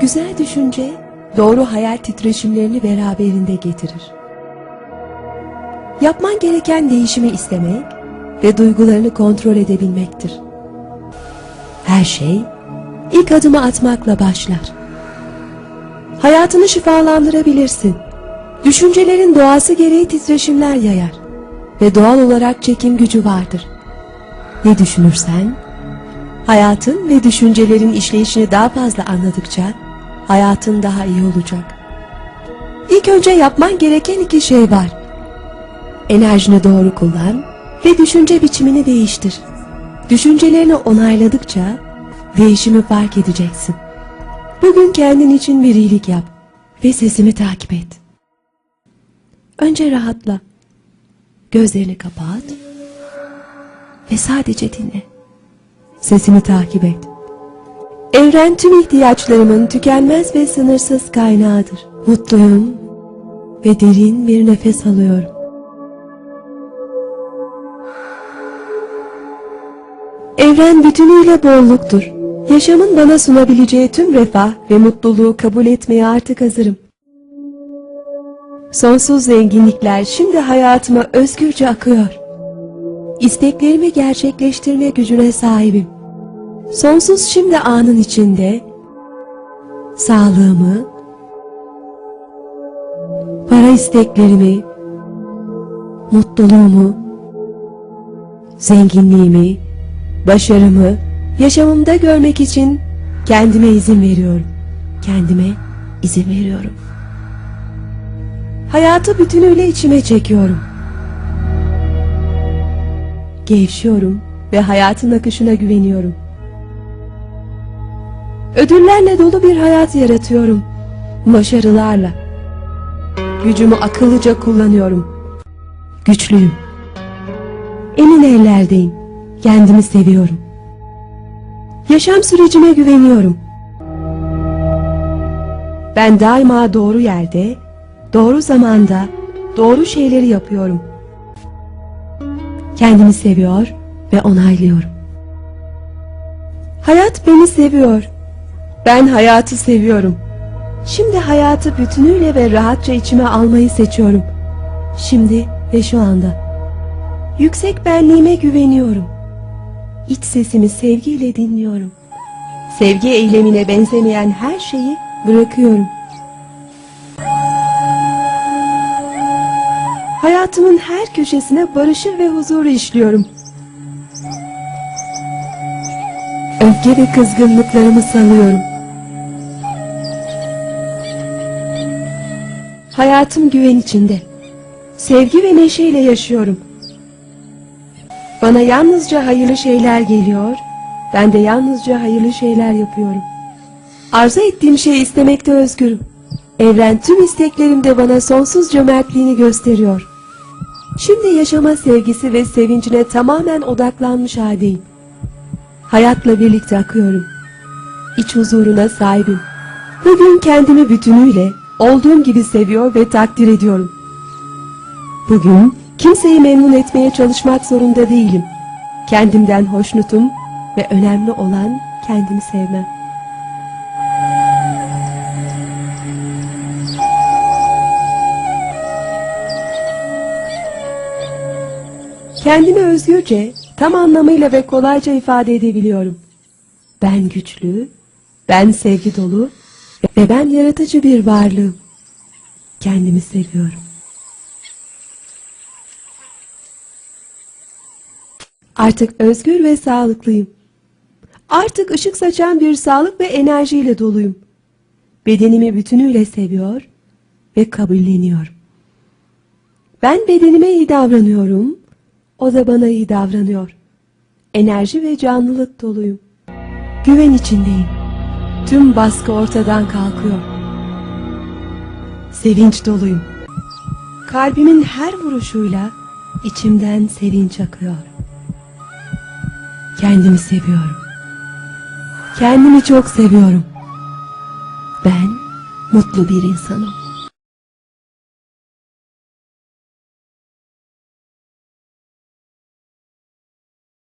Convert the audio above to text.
Güzel düşünce doğru hayal titreşimlerini beraberinde getirir. Yapman gereken değişimi istemek ve duygularını kontrol edebilmektir. Her şey ilk adımı atmakla başlar. Hayatını şifalandırabilirsin. Düşüncelerin doğası gereği titreşimler yayar ve doğal olarak çekim gücü vardır. Ne düşünürsen, hayatın ve düşüncelerin işleyişini daha fazla anladıkça hayatın daha iyi olacak. İlk önce yapman gereken iki şey var. Enerjini doğru kullan ve düşünce biçimini değiştir. Düşüncelerini onayladıkça değişimi fark edeceksin. Bugün kendin için bir iyilik yap ve sesimi takip et. Önce rahatla. Gözlerini kapat ve sadece dinle. Sesimi takip et. Evren tüm ihtiyaçlarımın tükenmez ve sınırsız kaynağıdır. Mutluyum ve derin bir nefes alıyorum. Evren bütünüyle bolluktur. Yaşamın bana sunabileceği tüm refah ve mutluluğu kabul etmeye artık hazırım. Sonsuz zenginlikler şimdi hayatıma özgürce akıyor. İsteklerimi gerçekleştirme gücüne sahibim. Sonsuz şimdi anın içinde sağlığımı, para isteklerimi, mutluluğumu, zenginliğimi, başarımı yaşamımda görmek için kendime izin veriyorum. Kendime izin veriyorum. Hayatı bütünüyle içime çekiyorum. Gevşiyorum ve hayatın akışına güveniyorum. Ödüllerle dolu bir hayat yaratıyorum. Başarılarla. Gücümü akıllıca kullanıyorum. Güçlüyüm. Emin ellerdeyim. Kendimi seviyorum. Yaşam sürecime güveniyorum. Ben daima doğru yerde, doğru zamanda, doğru şeyleri yapıyorum. Kendimi seviyor ve onaylıyorum. Hayat beni seviyor. Ben hayatı seviyorum. Şimdi hayatı bütünüyle ve rahatça içime almayı seçiyorum. Şimdi ve şu anda. Yüksek benliğime güveniyorum. İç sesimi sevgiyle dinliyorum. Sevgi eylemine benzemeyen her şeyi bırakıyorum. Hayatımın her köşesine barışı ve huzuru işliyorum. Öfke ve kızgınlıklarımı salıyorum. Hayatım güven içinde. Sevgi ve neşeyle yaşıyorum. Bana yalnızca hayırlı şeyler geliyor, ben de yalnızca hayırlı şeyler yapıyorum. Arzu ettiğim şeyi istemekte özgürüm. Evren tüm isteklerimde bana sonsuz cömertliğini gösteriyor. Şimdi yaşama sevgisi ve sevincine tamamen odaklanmış haldeyim. Hayatla birlikte akıyorum. İç huzuruna sahibim. Bugün kendimi bütünüyle olduğum gibi seviyor ve takdir ediyorum. Bugün kimseyi memnun etmeye çalışmak zorunda değilim. Kendimden hoşnutum ve önemli olan kendimi sevmem. Kendimi özgürce, tam anlamıyla ve kolayca ifade edebiliyorum. Ben güçlü, ben sevgi dolu ve ben yaratıcı bir varlığım. Kendimi seviyorum. Artık özgür ve sağlıklıyım. Artık ışık saçan bir sağlık ve enerjiyle doluyum. Bedenimi bütünüyle seviyor ve kabulleniyorum. Ben bedenime iyi davranıyorum, o da bana iyi davranıyor. Enerji ve canlılık doluyum. Güven içindeyim. Tüm baskı ortadan kalkıyor. Sevinç doluyum. Kalbimin her vuruşuyla içimden sevinç akıyor. Kendimi seviyorum. Kendimi çok seviyorum. Ben mutlu bir insanım.